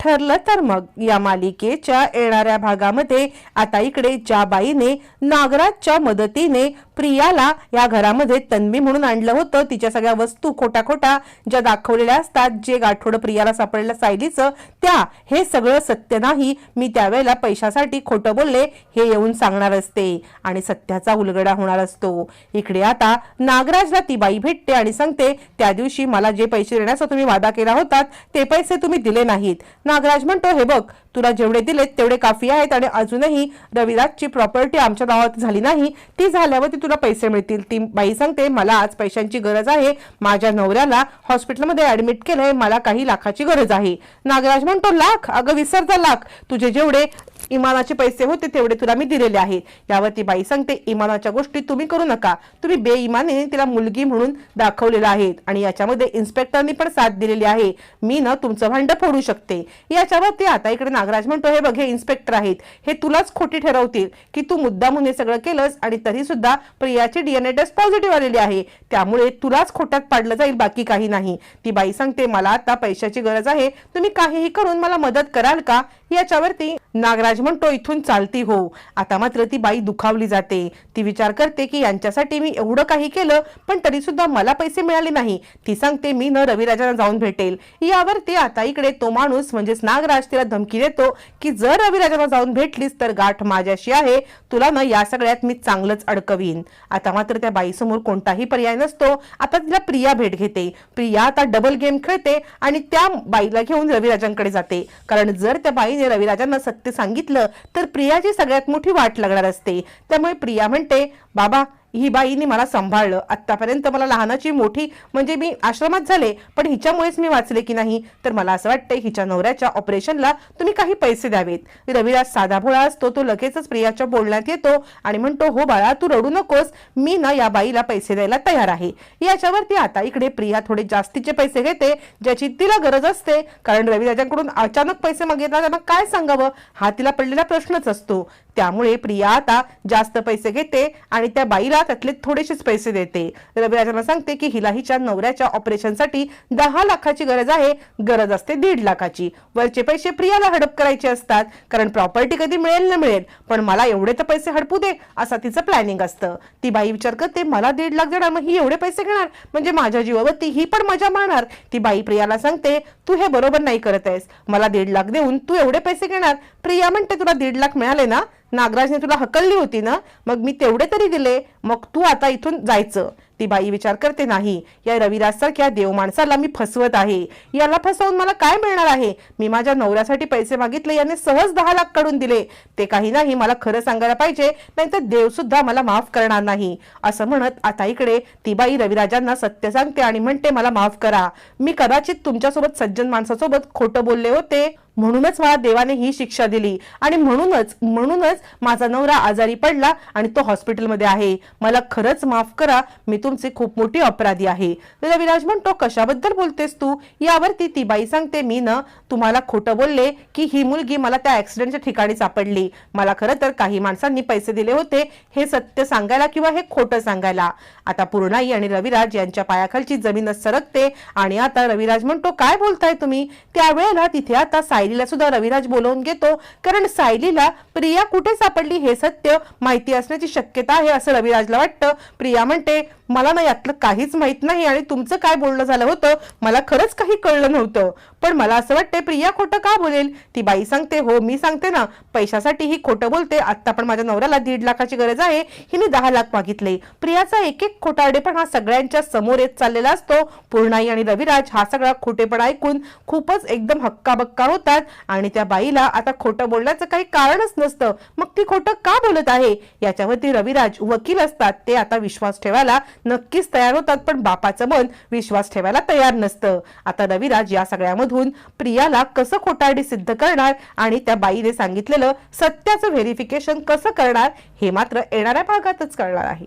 ठरलं तर मग या मालिकेच्या येणाऱ्या भागामध्ये आता इकडे ज्या बाईने नागराजच्या मदतीने प्रियाला या घरामध्ये तन्वी म्हणून आणलं होतं. तिच्या सगळ्या वस्तू खोटा खोटा ज्या दाखवलेल्या असतात जे गाठोडं प्रियाला सापडलं सायलीचं त्या हे सगळं सत्य नाही. मी त्यावेळेला पैशासाठी खोटं बोलले हे येऊन सांगणार असते. आणि सत्याचा उलगडा होणार असतो. इकडे आता नागराजला ती बाई भेटते आणि सांगते त्या दिवशी मला जे पैसे देण्याचा तुम्ही वादा केला होता ते पैसे तुम्ही दिले नाहीत. नागराज म्हणतो हे बघ तुला जेवढे दिलेत तेवढे काफी आहेत आणि अजूनही रविराजची प्रॉपर्टी आमच्या नावात झाली नाही. ती झाल्यावर तुला पैसे मिळतील. ती बाई सांगते मला आज पैशांची गरज आहे. माझ्या नवऱ्याला हॉस्पिटलमध्ये ऍडमिट केलंय. मला काही लाखाची गरज आहे. नागराज म्हणतो लाख? अगं विसरता लाख. तुझे जेवढे इमानाचे पैसे होते तेवढे तुला मी दिलेले आहेत यावर ती बाई सांगते इमानाच्या गोष्टी तुम्ही करू नका. तुम्ही बेइमाने तिला मुलगी म्हणून दाखवलेला आहे आणि याच्यामध्ये इन्स्पेक्टरनी पण साथ दिलेली आहे. मी ना तुमचं भांड फोडू शकते. याच्यावर ते आता इकडे नागराज म्हणतो हे बघ हे इन्स्पेक्टर आहेत. हे तुलाच खोटी ठरवतील की तू मुद्दामून हे सगळं केलंस आणि तरी सुद्धा प्रियाची डीएनए टेस्ट पॉझिटिव्ह आलेली आहे. त्यामुळे तुलाच खोट्यात पाडलं जाईल बाकी काही नाही. ती बाई सांगते मला आता पैशाची गरज आहे. तुम्ही काहीही करून मला मदत कराल का? याच्यावरती नागराज म्हणतो इथून चालती हो. आता मात्र ती बाई दुखावली जाते. ती विचार करते की यांच्यासाठी मी एवढं काही केलं पण तरी सुद्धा मला पैसे मिळाले नाही. ती सांगते मी न रविराजांना जाऊन भेटेल. यावरती आता इकडे तो माणूस म्हणजेच नागराज तिला धमकी देतो की जर रविराजांना जाऊन भेटलीस तर गाठ माझ्याशी आहे. तुला ना या सगळ्यात मी चांगलंच अडकवीन. आता मात्र त्या बाईसमोर कोणताही पर्याय नसतो. आता तिला प्रिया भेट घेते. प्रिया आता डबल गेम खेळते आणि त्या बाईला घेऊन रविराजांकडे जाते. कारण जर त्या बाई बाईने रविराजांना सत्य सांगितलं तर प्रियाची सगळ्यात मोठी वाट लागणार असते. त्यामुळे प्रिया म्हणते बाबा ही बाईने मला सांभाळलं. आत्तापर्यंत मला लहानाची मोठी म्हणजे मी आश्रमात झाले पण हिच्यामुळेच मी वाचले की नाही? तर मला असं वाटतंय हिच्या नवऱ्याच्या ऑपरेशनला तुम्ही काही पैसे द्यावेत. रविराज साधा भोळा असतो तो लगेचच प्रियाच्या बोलण्यात येतो आणि म्हणतो हो बाळा तू रडू नकोस. मी ना या बाईला पैसे द्यायला तयार आहे. याच्यावरती आता इकडे प्रिया थोडे जास्तीचे पैसे घेते ज्याची तिला गरज असते. कारण रविराजांकडून अचानक पैसे मागितला त्यांना काय सांगावं? हा तिला पडलेला प्रश्नच असतो. त्यामुळे प्रिया आता जास्त पैसे घेते आणि त्या बाईला त्यातले थोडेसेच पैसे देते. रविराजांना सांगते की हिला हिच्या नवऱ्याच्या ऑपरेशनसाठी दहा लाखाची गरज आहे. गरज असते दीड लाखाची. वरचे पैसे प्रियाला हडप करायचे असतात. कारण प्रॉपर्टी कधी मिळेल ना मिळेल. पण मला एवढे तर पैसे हडपू दे असा तिचं प्लॅनिंग असतं. ती बाई विचार करते मला दीड लाख देणार मग ही एवढे पैसे घेणार? म्हणजे माझ्या जीवावरती ही पण मजा मारणार? ती बाई प्रियाला सांगते तू हे बरोबर नाही करत आहेस. मला दीड लाख देऊन तू एवढे पैसे घेणार? प्रिया म्हणते तुला दीड लाख मिळाले ना? नागराजने तुला हकलली होती ना? मग मी तेवढे तरी दिले. मग तू आता इथून जायचं. ती बाई विचार करते नाही. या रविराज सारख्या देव माणसाला मी फसवत आहे. याला फसवून मला काय मिळणार आहे? मी माझ्या नवऱ्यासाठी पैसे मागितले याने सहज दहा लाख काढून दिले. ते काही नाही मला खरं सांगायला पाहिजे. नाहीतर देव सुद्धा मला माफ करणार नाही. असं म्हणत आता इकडे ती बाई रविराजांना सत्य सांगते आणि म्हणते मला माफ करा. मी कदाचित तुमच्यासोबत सज्जन माणसासोबत खोटं बोलले होते. म्हणूनच मला देवाने ही शिक्षा दिली. आणि म्हणूनच म्हणूनच माझा नवरा आजारी पडला आणि तो हॉस्पिटलमध्ये आहे. मला खरंच माफ करा मी तुमचे खूप मोठी अपराधी आहे. रविराज म्हणतो कशाबद्दल बोलतेस तू? यावरती ती बाई सांगते मी ना तुम्हाला खोटं बोलले की ही मुलगी मला त्या ऍक्सिडेंटच्या ठिकाणी सापडली. मला खरं तर काही माणसांनी पैसे दिले होते हे सत्य सांगायला किंवा हे खोटं सांगायला. आता पूर्णाई आणि रविराज यांच्या पायाखालची जमीनच सरकते आणि आता रविराज म्हणतो काय बोलताय तुम्ही? त्यावेळेला तिथे आता सायलीला सुद्धा रविराज बोलवून घेतो. कारण सायलीला प्रिया कुठे सापडली हे सत्य माहिती असण्याची शक्यता आहे असं रविराजला वाटतं. प्रिया म्हणते मला ना यातलं काहीच माहीत नाही आणि तुमचं काय बोलणं झालं होतं मला खरंच काही कळलं नव्हतं. पण मला असं वाटतंय प्रिया खोटं का बोलेल? ती बाई सांगते हो मी सांगते ना. पैशासाठी ही खोटं बोलते. आता पण माझ्या नवऱ्याला दीड लाखाची गरज आहे. हिने दहा लाख मागितले. प्रियाचा एक एक खोटारडेपण हा सगळ्यांच्या समोर येत चाललेला असतो. पूर्णाई आणि रविराज हा सगळा खोटेपणा ऐकून खूपच एकदम हक्काबक्का होतात आणि त्या बाईला आता खोटं बोलण्याचं काही कारणच नसतं. मग ती खोटं का बोलत आहे? याच्यावरती रविराज वकील असतात. ते आता विश्वास ठेवायला नक्कीच तयार होतात पण बापाचं मन विश्वास ठेवायला तयार नसतं. आता रविराज या सगळ्यामधून प्रियाला कसं खोटारडी सिद्ध करणार आणि त्या बाईने सांगितलेलं सत्याचं व्हेरिफिकेशन कसं करणार हे मात्र येणाऱ्या भागातच कळणार आहे.